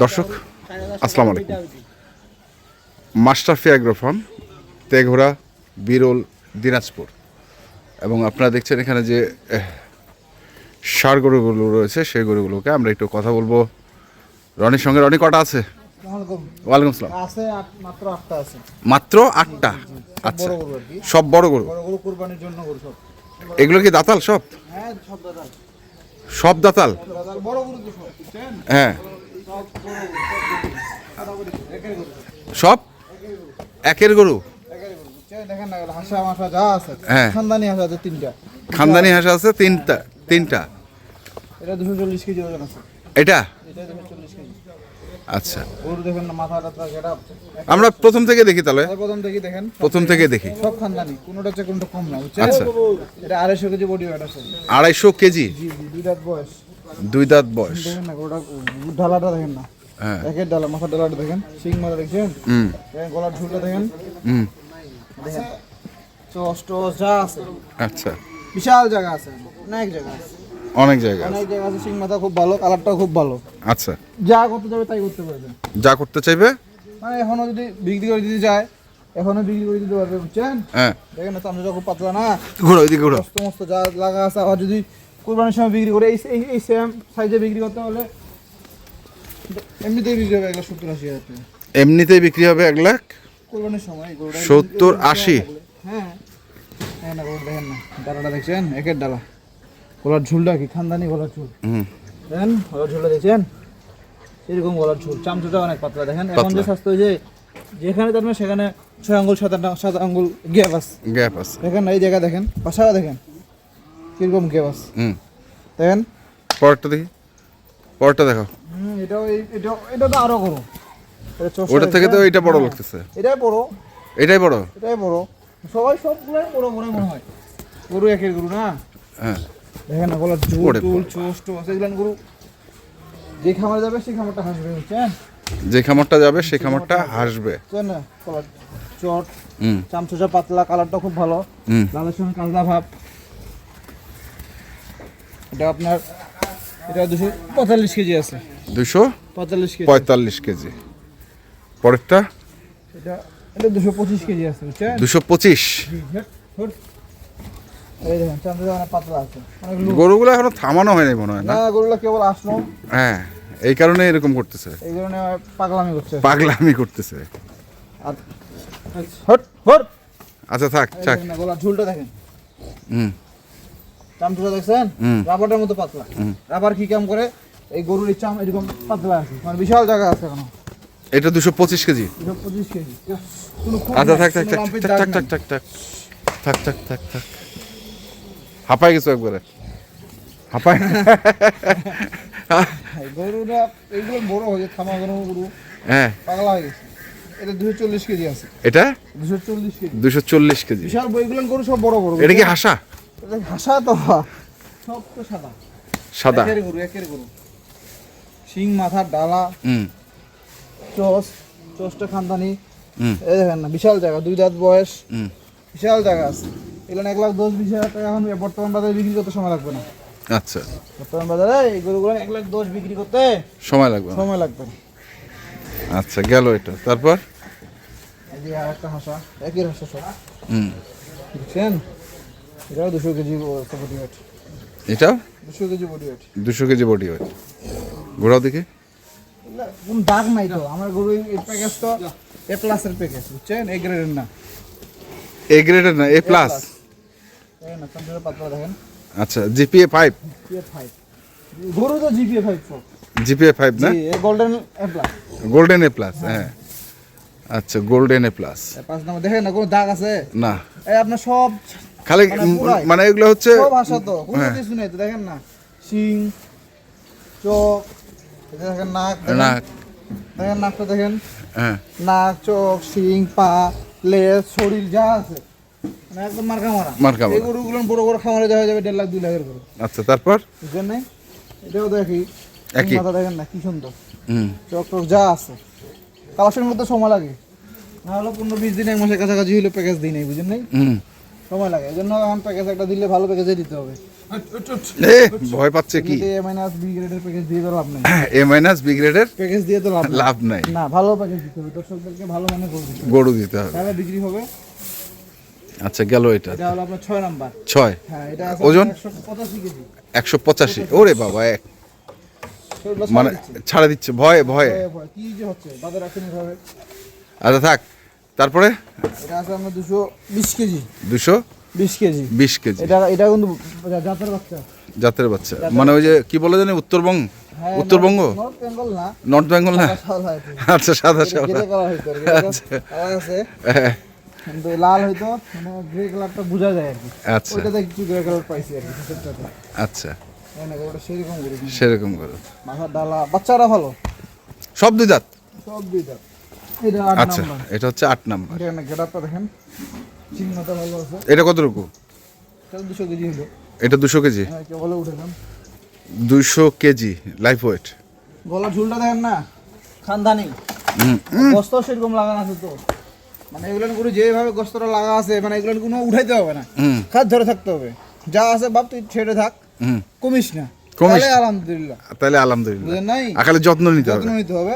দর্শক আসসালামু আলাইকুম। মাস্টারফি অ্যাগ্রো ফার্ম তেঘোড়া বিরল দিনাজপুর। এবং আপনারা দেখছেন এখানে যে ষাঁড় গরুগুলো রয়েছে সেই গরুগুলোকে আমরা একটু কথা বলব। রনির সঙ্গে। রনি কটা আছে? ওয়ালাইকুম আসসালাম। আছে মাত্র আটটা আছে। মাত্র আটটা? আচ্ছা। সব বড় গরু? গরু কুরবানির জন্য গরু সব। এগুলো কি দাতাল সব? হ্যাঁ সব দাদা সব দাতাল? বড় গরু হ্যাঁ। সব? একের গরু? হ্যাঁ। খানদানি হাসা আছে তিনটা খানদানি হাঁস আছে তিনটা। তিনটা এটা দুশো চল্লিশ কেজি ওজন আছে। এটা? আচ্ছা। গরু দেখেন না মাথা টাথা আমরা প্রথম থেকে দেখি তাহলে। প্রথম থেকে দেখেন। প্রথম থেকে দেখি। সব খানদানি কোনোটা হচ্ছে কোনোটা কম না আচ্ছা। এটা আড়াইশো কেজি বডি ওয়েট আছে। আড়াইশো কেজি? জি জি দুই রাত বয়স। দুই দাঁত বয়স। দেখেন না ঢালাটা দেখেন না। হ্যাঁ। একের ডালা মাথার ডালাটা দেখেন। সিং মাথা দেখছেন? হুম। গলার ঝুলটা দেখেন। হুম। দেখেন চস টস যা আছে। আচ্ছা। বিশাল জায়গা আছে। অনেক জায়গা আছে। অনেক জায়গা অনেক জায়গা আছে সিং মাথা খুব ভালো কালারটাও খুব ভালো। আচ্ছা। যা করতে যাবে তাই করতে পারবে। যা করতে চাইবে? মানে এখনও যদি বিক্রি করে দিতে যায় এখনও বিক্রি করে দিতে পারবে বুঝছেন? হ্যাঁ। দেখেন না চামচা খুব পাতলা না? ঘুরো ওইদিকে ঘুরো। মস্ত মস্ত যা লাগা আছে আবার যদি কোরবানির সময় বিক্রি করে এই এই- সেম সাইজে বিক্রি করতে হলে এমনিতেই বিক্রি হবে এক লাখ সত্তর আশি হাজার টাকা। এমনিতেই বিক্রি হবে এক লাখ কোরবানির সময় সত্তর, আশি? হ্যাঁ। হ্যাঁ না দেখেন না। ডালাটা দেখছেন? একের ডালা। গলার ঝুলটা কি? খানদানি গলার ঝুল। হুম। দেখেন গলার ঝুলটা দেখছেন? এরকম গলার ঝুল। চামচুটা অনেক পাতলা দেখেন? এখন যে। স্বাস্থ্য হয়েছে যেখানে তার সেখানে ছয় আঙ্গুল সাত আঙ্গুল গ্যাপ আছে। গ্যাপ আছে। দেখেন এই জায়গা দেখেন পাশাটা দেখেন। কীরকম আছে? হুম। দেখেন। পরেরটা দেখি। পরেরটা দেখো। হুম, এটাও এই- এটা তো আরও বড়। এটা ওটার থেকে তো দেখছেন? এইটা বড় হ্যাঁ, লাগতেছে। এটাই বড়। এটাই বড়? এটাই বড়। সবাই সবগুলোই বড় বড় মনে হয়। গরু একের গরু না? হ্যাঁ। দেখেন না গলার ওরে টুল চোষ টোস এগুলো গরু। যে খামারে যাবে সেই খামারটা হাসবে বুঝছেন? যে খামারটা যাবে সেই খামারটা হাসবে। বুঝছেন না? চট হুম। চামচুচা পাতলা কালারটা খুব ভালো। লালের সঙ্গে কালদা ভাব। এটা আপনার এটা দুশো পঁয়তাল্লিশ কেজি আছে। দুশো পঁয়তাল্লিশ কেজি। পঁয়তাল্লিশ কেজি। পরেরটা? এটা এটা দুশো পঁচিশ কেজি আছে বুঝছেন? দুশো পঁচিশ। অনেক গরুগুলো এখনও থামানো হয়নি মনে হয় না? গরুগুলো কেবল আসলো। হ্যাঁ এই কারণে এরকম করতেছে। এই কারণে পাগলামি করছে। পাগলামি করতেছে। আর হট হট আচ্ছা থাক থাক। ঝুলটা দেখেন। হুম। চামচুটা দেখছেন? রাবারের মতো পাতলা। রাবার কি কাম করে? এই গরুর চাম এরকম পাতলা আছে। মানে বিশাল জায়গা আছে এখনও। এটা দুশো পঁচিশ কেজি। কেজি। আচ্ছা থাক থাক থাক থাক থাক থাক থাক থাক থাক থাক থাক হাঁপাই গেছো একবারে। হাঁপাই হ্যাঁ, গরুটা এইগুলো বড় হয়ে থামা গরু গরু। হ্যাঁ। পাগলা হয়ে গেছে। এটা দুশো চল্লিশ কেজি আছে। এটা? দুশো চল্লিশ কেজি। দুশো চল্লিশ কেজি। বিশাল বইগুলো গরু সব বড় বড় এটা কি হাসা? হাসা তো সব তো সাদা। সাদা? একের গরু একের গরু। শিং মাথার ডালা হুম। চোষ চোষটা খানদানি। হুম। এই দেখেন না বিশাল জায়গা দুই দাঁত বয়স। হুম। বিশাল জায়গা আছে। এগুলো এক লাখ দশ বিশ হাজার টাকা এখন বর্তমান বাজারে বিক্রি করতে সময় লাগবে না। আচ্ছা। বর্তমান বাজারে এই গরুগুলো এক লাখ দশ বিক্রি করতে সময় লাগবে সময় লাগবে না। আচ্ছা গেল এটা। তারপর? এই যে আর একটা হাসা একই হাসা সব। হুম। বুঝছেন এটাও দুশো কেজি বডি ওয়েট এটাও? দুশো কেজি বডি ওয়েট দুশো কেজি বডি ওয়েট ঘোরাও দেখি। কোন দাগ নাই তো। আমার গরু এই প্যাকেজ তো এ প্লাসের প্যাকেজ বুঝছেন? এ গ্রেডের না। এ গ্রেডের না এ প্লাস দেখেন না কম্পিউটার পাতলা দেখেন। আচ্ছা জিপিএ ফাইভ জিপিএ ফাইভ গরু তো জিপিএ ফাইভ জিপিএ ফাইভ না? এ golden A plus golden A plus হ্যাঁ। আচ্ছা গোল্ডেন এ প্লাস পাঁচ নাম্বার দেখেন না কোনো দাগ আছে? না। এই আপনার সব খালি মানে মানে এগুলো হচ্ছে হাসা তো হ্যাঁ। কিছু নেই তো দেখেন না। শিং চোখ দেখেন নাক দেখেন, না দেখেন নাকটা দেখেন। হ্যাঁ। নাক চোখ শিং পা লেজ শরীর যা আছে। মানে একদম মার্কা মারা। মার্কা মারা। এই গরুগুলো বড় বড় খামারে যাওয়া যাবে দেড় লাখ দুই লাখের গরু। আচ্ছা তারপর? নাই এটাও দেখি। একই। মাথা দেখেন না কি সুন্দর। হুম। চোখ টোক যা আছে। কালাসের মধ্যে সময় লাগে। না হলো পনেরো বিশ দিন এক মাসের কাছাকাছি হইলে প্যাকেজ দিই নাই বুঝলেন নাই? হুম। সময় লাগে। এই জন্য এখন প্যাকেজ একটা দিলে ভালো প্যাকেজে দিতে হবে। এ ভয় পাচ্ছে কি? এ মাইনাস বি গ্রেডের প্যাকেজ দিয়ে তো লাভ নেই। এ মাইনাস বি গ্রেডের প্যাকেজ দিয়ে তো লাভ লাভ নাই। না ভালো প্যাকেজ দিতে হবে। দর্শকদেরকে ভালো মানে করে দিতে হবে। গরু দিতে হবে। তাহলে বিক্রি হবে। আচ্ছা গেল এটা। এটা হলো আপনার ছয় নাম্বার। ছয়? হ্যাঁ এটা আছে ওজন? একশো পঁচাশি কেজি। একশো পঁচাশি। ওরে বাবা এক। মানে ছাড় দিচ্ছে। ভয়ে ভয়ে। কি যে হচ্ছে বাজার রাখেন এভাবে আচ্ছা থাক। তারপরে? এটা আছে দুশো বিশ কেজি। দুশো বিশ কেজি। বিশ কেজি। এটা এটা কিন্তু জাতের বাচ্চা। জাতের বাচ্চা। মানে ওই যে কি বলে জানি উত্তরবঙ্গ? হ্যাঁ, উত্তরবঙ্গ? নর্থ বেঙ্গল না। নর্থ বেঙ্গল না? আচ্ছা সাদা সাদা। কালার আছে। হ্যাঁ, কিন্তু লাল হয়তো মানে গ্রে কালারটা বোঝা যায় আর কি। আচ্ছা। ওইটাতে একটু গ্রে কালার পাইছি আর কি আচ্ছা। সেরকম করে। সেরকম করে। মাথার ডালা। বাচ্চারা ভালো? সব দুই দাঁত সব দুই দাঁত আচ্ছা এটা হচ্ছে আট নাম্বার। দেখেন। চিহ্নটা ভালো আছে। এটা কতটুকু দুশো কেজি হলো। এটা দুশো কেজি? হ্যাঁ বলে দুশো কেজি লাইফ ওয়েট গলার ঝুলটা দেখেন না? খানদানি। হুম। সেরকম লাগানো আছে তো। মানে এগুলো করে যেভাবে গস্তটা লাগা আছে মানে এগুলো কোনো উঠাইতে হবে না। খাত ধরে থাকতে হবে। যা আছে বাপ তুই ছেড়ে থাক। হুম। কমিস না। কমিস আলহামদুলিল্লাহ। তাহলে আলহামদুলিল্লাহ। নাই? আকালে যত্ন নিতে হবে। যত্ন নিতে হবে।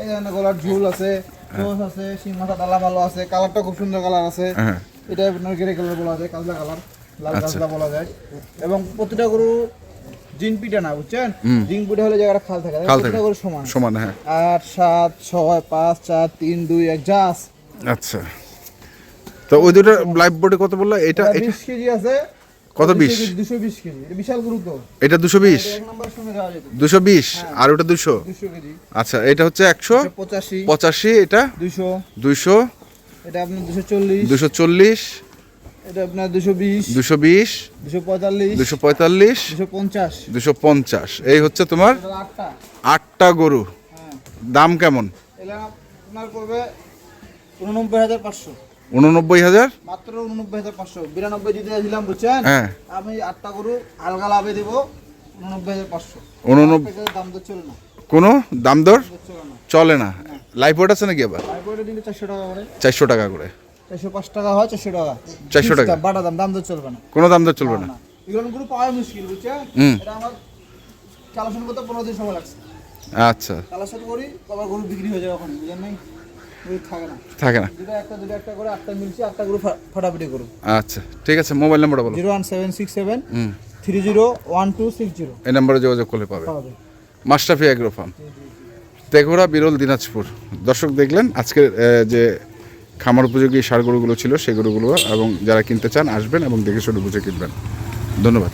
এই ধরনের গলার ঝুল আছে। চোষ আছে শিং মাথা ডালা ভালো আছে কালারটা খুব সুন্দর কালার আছে। হ্যাঁ। এটা আপনার গ্রে কালার বলা যায় কালদা কালার লাল আচ্ছা। বলা যায়। এবং প্রতিটা গরু জিন পিঠা না বুঝছেন? জিন পিঠা হলে জায়গাটা খাল থাকে প্রতিটা। গরু সমান। সমান হ্যাঁ। আট সাত ছয় পাঁচ চার তিন দুই এক যা আচ্ছা। তো ওই দুটো লাইফ বোর্ডে কত বলল? এটা এটা এটা বিশ কেজি আছে কত বিশ? দুশো বিশাল গরু তো এটা দুশো বিশ? যেত। দুশো বিশ? আর ওটা দুশো? দুশো আচ্ছা এটা হচ্ছে একশো? পঁচাশি। পঁচাশি এটা? দুশো। দুইশো এটা আপনার দুশো চল্লিশ। দুশো চল্লিশ? এটা আপনার দুশো বিশ। দুশো বিশ? দুশো পঁয়তাল্লিশ। দুশো পঁয়তাল্লিশ? দুশো পঞ্চাশ। দুশো পঞ্চাশ। এই হচ্ছে তোমার আটটা। গরু। হ্যাঁ। দাম কেমন? আপনার করবে উননব্বই হাজার পাঁচশো। উননব্বই হাজার? মাত্র উননব্বই হাজার পাঁচশো। বিরানব্বই দিতে দিলাম বুঝছেন? হ্যাঁ। আমি আটটা গরু আলগা লাভে দিব উননব্বই হাজার পাঁচশো। উননব্বই দাম তো চলে না। কোনো দাম দর? চলে না। চলে না। লাইফ আছে নাকি আবার? তারপরে দিলে চারশো টাকা করে। চারশো টাকা করে। চারশো পাঁচ টাকা হয় চারশো টাকা। 400 টাকা। বাটা দাম দাম তো চলবে না। কোনো দাম দর চলবে না। এগুলো গরু পাওয়া মুশকিল বুঝছেন? হুম। এটা আমার কালেকশন করতে পনেরো দিন সময় লাগছে। আচ্ছা। কালেকশন করি আবার গরু বিক্রি হয়ে যায় ওখানে বুঝলেন নাই? থাকে না। আচ্ছা ঠিক আছে মোবাইল নাম্বারটা বলো। Zero one seven six seven three zero one two six zero. এই নাম্বারে যোগাযোগ করলে পাবে। Mashrafe agro farm. তেঘোড়া বিরল দিনাজপুর। দর্শক দেখলেন আজকের যে খামার উপযোগী সার গরুগুলো ছিল সেই গরুগুলো এবং যারা কিনতে চান আসবেন এবং দেখে শুনে বুঝে কিনবেন। ধন্যবাদ।